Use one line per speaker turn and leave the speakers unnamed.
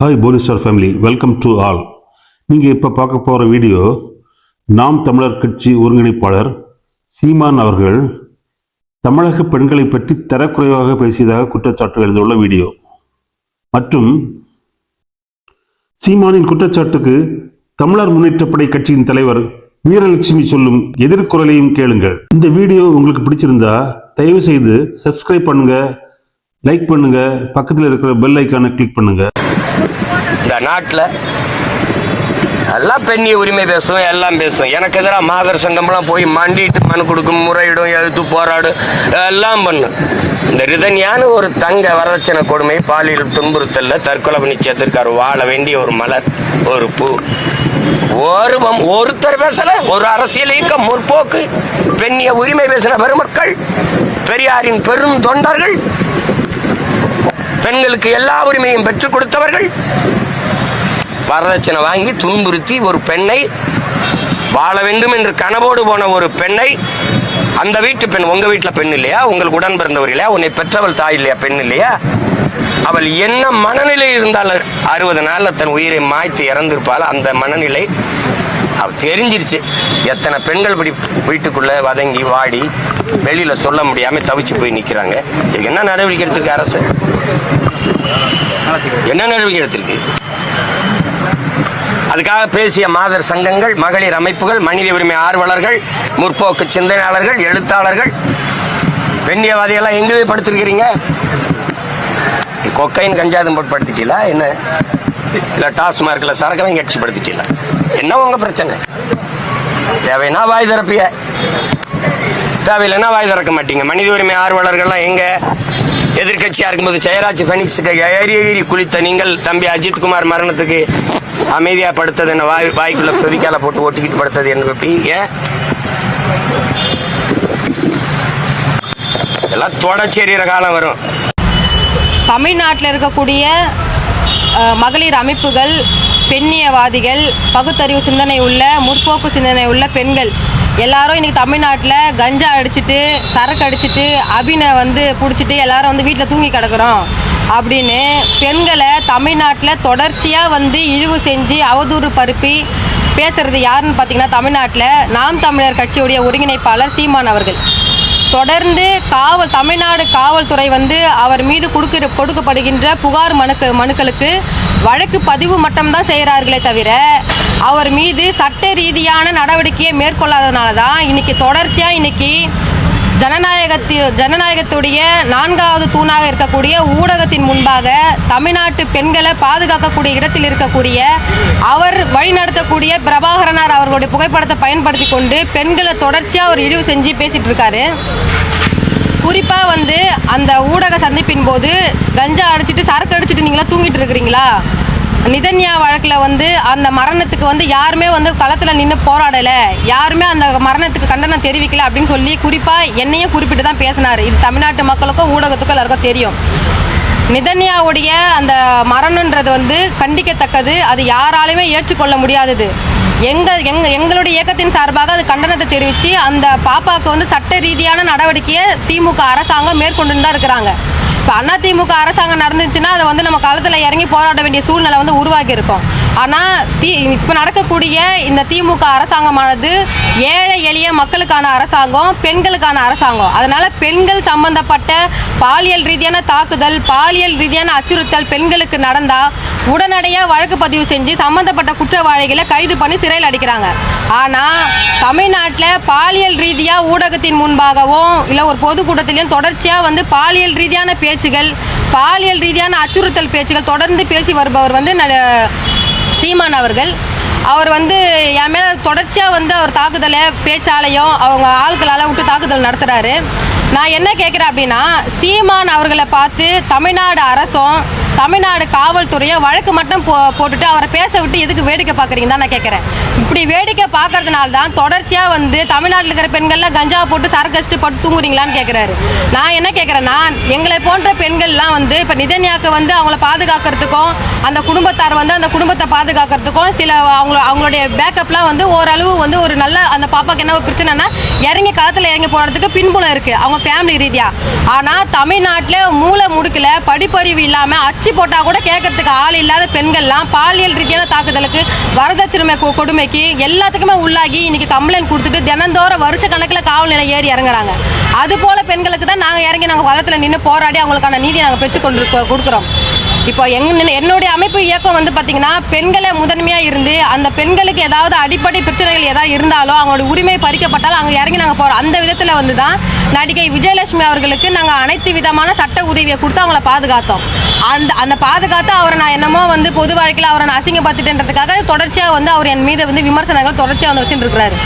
Hi police star family welcome to all நீங்கள் இப்போ பார்க்க போகிற வீடியோ நாம் தமிழர் கட்சி ஒருங்கிணைப்பாளர் சீமான் அவர்கள் தமிழக பெண்களை பற்றி தரக்குறைவாக பேசியதாக குற்றச்சாட்டு எழுந்துள்ள வீடியோ. மற்றும் சீமானின் குற்றச்சாட்டுக்கு தமிழர் முன்னேற்றப்படை கட்சியின் தலைவர் வீரலட்சுமி சொல்லும் எதிர்குரலையும் கேளுங்கள். இந்த வீடியோ உங்களுக்கு பிடிச்சிருந்தா தயவு செய்து சப்ஸ்கிரைப் பண்ணுங்க லைக் பண்ணுங்க பக்கத்தில் இருக்கிற பெல் ஐக்கானை கிளிக் பண்ணுங்க.
இந்த நாட்டில் எல்லாம் பெண்ணிய உரிமை பேசும் எல்லாம் பேசும் எனக்கு எதிராக மாதர் சங்கம்லாம் போய் மண்டிட்டு மனு கொடுக்கும் முறையிடும் எழுத்து போராடும் எல்லாம் பண்ணும். இந்த ரிதன்யான ஒரு தங்க வரதட்சணை கொடுமை பாலியல் துன்புறுத்தலில் தற்கொலை பண்ணி சேர்த்திருக்காரு. வாழ வேண்டிய ஒரு மலர் ஒரு பூ. ஒரு ஒருத்தர் பேசல ஒரு அரசியல் இயக்கம் முற்போக்கு. பெண்ணிய உரிமை பேசின பெருமக்கள் பெரியாரின் பெரும் தொண்டர்கள் பெண்களுக்கு எல்லா உரிமையும் பெற்றுக் கொடுத்தவர்கள். வரதட்சணை வாங்கி துன்புறுத்தி ஒரு பெண்ணை வாழ வேண்டும் என்று கனவோடு போன ஒரு பெண்ணை அந்த வீட்டு பெண் உங்க வீட்டில் பெண் இல்லையா? உங்களுக்கு உடன் பிறந்தவர் இல்லையா? உன்னை பெற்றவள் தாய் இல்லையா? பெண் இல்லையா? அவள் என்ன மனநிலை இருந்தாலும் அறுபது நாளில் தன் உயிரை மாய்த்து இறந்திருப்பாள். அந்த மனநிலை தெரிஞ்சிருச்சு. எத்தனை பெண்கள் இப்படி வீட்டுக்குள்ள வதங்கி வாடி வெளியில சொல்ல முடியாம தவிச்சு போய் நிக்கிறாங்க. இதுக்கு என்ன நடவடிக்கை எடுத்திருக்கு அரசு? என்ன நடவடிக்கை எடுத்திருக்கு? அதுக்காக பேசிய மாதர் சங்கங்கள் மகளிர் அமைப்புகள் மனித உரிமை ஆர்வலர்கள் முற்போக்கு சிந்தனையாளர்கள் எழுத்தாளர்கள் பெண்ணியவாதிகளாம் எங்கே படுத்திருக்கிறீங்க? கொக்கைன் கஞ்சாதம் போட்டு படுத்திட்டீங்களா? என்ன? இல்லை டாஸ்மார்க்கில் சரக்கெல்லாம் கட்சி படுத்திட்டீங்களா? என்ன உங்க பிரச்சனை? தேவைன்னா வாய் திறப்பிய. தேவையில்லைன்னா வாய் திறக்க மாட்டீங்க. மனித உரிமை ஆர்வலர்கள்லாம் எங்க? எதிர்க்கட்சியா இருக்கும்போது ஜெயராஜ் ஃபெனிக்ஸுக்கு ஏறி ஏறி குளித்த நீங்கள் தம்பி அஜித்குமார் மரணத்துக்கு அமைதியா படுத்தது என்ன வாய் வாய்க்குள்ள சொதிக்கால போட்டு ஒட்டிக்கிட்டு படுத்தது என்ன எப்படி ஏன்? எல்லாம் தொடச்சேரியிற காலம் வரும்.
தமிழ்நாட்டில் இருக்கக்கூடிய மகளிர் அமைப்புகள் பெண்ணியவாதிகள் பகுத்தறிவு சிந்தனை உள்ள முற்போக்கு சிந்தனை உள்ள பெண்கள். எல்லாரும் இன்றைக்கி தமிழ்நாட்டில் கஞ்சா அடிச்சுட்டு சரக்கு அடிச்சுட்டு அபினை வந்து பிடிச்சிட்டு எல்லாரும் வந்து வீட்டில் தூங்கி கிடக்குறோம். அப்படின்னு பெண்களை தமிழ்நாட்டில் தொடர்ச்சியாக வந்து இழிவு செஞ்சு அவதூறு பருப்பி பேசுகிறது யாருன்னு பார்த்தீங்கன்னா தமிழ்நாட்டில் நாம் தமிழர் கட்சியுடைய ஒருங்கிணைப்பாளர் சீமான் அவர்கள். தொடர்ந்து காவல் தமிழ்நாடு காவல்துறை வந்து அவர் மீது கொடுக்கிற கொடுக்கப்படுகின்ற புகார் மனுக்கு மனுக்களுக்கு வழக்கு பதிவு மட்டும்தான் செய்கிறார்களே தவிர அவர் மீது சட்ட ரீதியான நடவடிக்கையை மேற்கொள்ளாதனால தான் இன்னைக்கு தொடர்ச்சியாக இன்னைக்கு ஜனநாயகத்தில் ஜனநாயகத்துடைய நான்காவது தூணாக இருக்கக்கூடிய ஊடகத்தின் முன்பாக தமிழ்நாட்டு பெண்களை பாதுகாக்கக்கூடிய இடத்தில் இருக்கக்கூடிய அவர் வழிநடத்தக்கூடிய பிரபாகரனார் அவர்களுடைய புகைப்படத்தை பயன்படுத்தி கொண்டு பெண்களை தொடர்ச்சியாக அவர் இழிவு செஞ்சு பேசிகிட்டு இருக்காரு. குறிப்பாக வந்து அந்த ஊடக சந்திப்பின் போது கஞ்சா அடிச்சிட்டு சரக்கு அடிச்சிட்டு நீங்களாம் தூங்கிட்டு இருக்கிறீங்களா? நிதன்யா வழக்கில் வந்து அந்த மரணத்துக்கு வந்து யாருமே வந்து களத்தில் நின்று போராடலை. யாருமே அந்த மரணத்துக்கு கண்டனம் தெரிவிக்கல அப்படின்னு சொல்லி குறிப்பாக என்னையும் குறிப்பிட்டு தான் பேசினார். இது தமிழ்நாட்டு மக்களுக்கும் ஊடகத்துக்கும் எல்லாருக்கும் தெரியும். நிதன்யாவுடைய அந்த மரணன்றது வந்து கண்டிக்கத்தக்கது. அது யாராலையுமே ஏற்றுக்கொள்ள முடியாதது. எங்கள் எங் எங்களுடைய இயக்கத்தின் சார்பாக அது கண்டனத்தை தெரிவித்து அந்த பாப்பாவுக்கு வந்து சட்ட ரீதியான நடவடிக்கையை திமுக அரசாங்கம் மேற்கொண்டு தான் இருக்கிறாங்க. இப்போ அதிமுக அரசாங்கம் நடந்துச்சுன்னா அதை வந்து நம்ம காலத்தில் இறங்கி போராட வேண்டிய சூழ்நிலை வந்து உருவாக்கி இருக்கோம் ஆனால் தி இப்போ நடக்கக்கூடிய இந்த திமுக அரசாங்கமானது ஏழை எளிய மக்களுக்கான அரசாங்கம் பெண்களுக்கான அரசாங்கம். அதனால் பெண்கள் சம்பந்தப்பட்ட பாலியல் ரீதியான தாக்குதல் பாலியல் ரீதியான அச்சுறுத்தல் பெண்களுக்கு நடந்தால் உடனடியாக வழக்கு பதிவு செஞ்சு சம்பந்தப்பட்ட குற்றவாளிகளை கைது பண்ணி சிறையில் அடிக்கிறாங்க. ஆனால் தமிழ்நாட்டில் பாலியல் ரீதியாக ஊடகத்தின் முன்பாகவும் இல்லை ஒரு பொதுக்கூட்டத்திலையும் தொடர்ச்சியாக வந்து பாலியல் ரீதியான பேச்சுகள் பாலியல் ரீதியான அச்சுறுத்தல் பேச்சுகள் தொடர்ந்து பேசி வருபவர் வந்து ந- சீமான் அவர்கள். அவர் வந்து என் மேலே தொடர்ச்சியாக வந்து அவர் தாக்குதலை பேச்சாலையும் அவங்க ஆட்களால் விட்டு தாக்குதல் நடத்துகிறாரு நான் என்ன கேட்குறேன் அப்படின்னா சீமான் அவர்களை பார்த்து தமிழ்நாடு அரசும் தமிழ்நாடு காவல்துறையும் வழக்கு மட்டும் போ போட்டுட்டு அவரை பேச விட்டு எதுக்கு வேடிக்கை பார்க்குறீங்க தான் நான் கேட்குறேன். இப்படி வேடிக்கை பார்க்கறதுனால தான் தொடர்ச்சியாக வந்து தமிழ்நாட்டில் இருக்கிற பெண்கள்லாம் கஞ்சா போட்டு சரக்கு போட்டு தூங்குறீங்களான்னு கேட்குறாரு. நான் என்ன கேட்குறேன்னா எங்களை போன்ற பெண்கள்லாம் வந்து இப்போ நிதன்யாக்கு வந்து அவங்கள பாதுகாக்கிறதுக்கும் அந்த குடும்பத்தார் வந்து அந்த குடும்பத்தை பாதுகாக்கிறதுக்கும் சில அவங்க அவங்களுடைய பேக்கப்லாம் வந்து ஓரளவு வந்து ஒரு நல்ல அந்த பாப்பாக்கு என்ன ஒரு பிரச்சனைனா இறங்கி களத்தில் இறங்கி போகிறதுக்கு பின்புலம் இருக்குது அவங்க ஃபேமிலி ரீதியாக ஆனால் தமிழ்நாட்டில் மூளை முடுக்கில் படிப்பறிவு இல்லாமல் அச்சு உரிச்சி போட்டால் கூட கேட்கறதுக்கு ஆள் இல்லாத பெண்கள்லாம் பாலியல் ரீதியான தாக்குதலுக்கு வரதட்சணை கொ- கொடுமைக்கு எல்லாத்துக்குமே உள்ளாகி இன்னைக்கு கம்ப்ளைண்ட் கொடுத்துட்டு தினந்தோறும் வருஷ கணக்கில் காவல் நிலை ஏறி இறங்குறாங்க. அது போல பெண்களுக்கு தான் நாங்கள் இறங்கி நாங்கள் வளத்தில் நின்று போராடி அவங்களுக்கான நீதி நாங்கள் பெற்று கொண்டு கொடுக்குறோம். இப்போ எங் என்னுடைய அமைப்பு இயக்கம் வந்து பார்த்தீங்கன்னா பெண்களை முதன்மையாக இருந்து அந்த பெண்களுக்கு ஏதாவது அடிப்படை பிரச்சனைகள் ஏதாவது இருந்தாலோ அவங்களோட உரிமை பறிக்கப்பட்டாலும் அங்கே இறங்கி நாங்கள் போகிறோம் அந்த விதத்தில் வந்து தான் நடிகை விஜயலட்சுமி அவர்களுக்கு நாங்கள் அனைத்து விதமான சட்ட உதவியை கொடுத்து அவங்கள பாதுகாத்தோம். அந்த அந்த பாதுகாத்து அவரை நான் என்னமோ வந்து பொது வாழ்க்கையில் அவரை நான் அசிங்கப்படுத்திட்டேன்றதுக்காக தொடர்ச்சியாக வந்து அவர் என் மீது வந்து விமர்சனங்கள் தொடர்ச்சியாக வந்து வச்சுட்டு இருக்கிறாரு.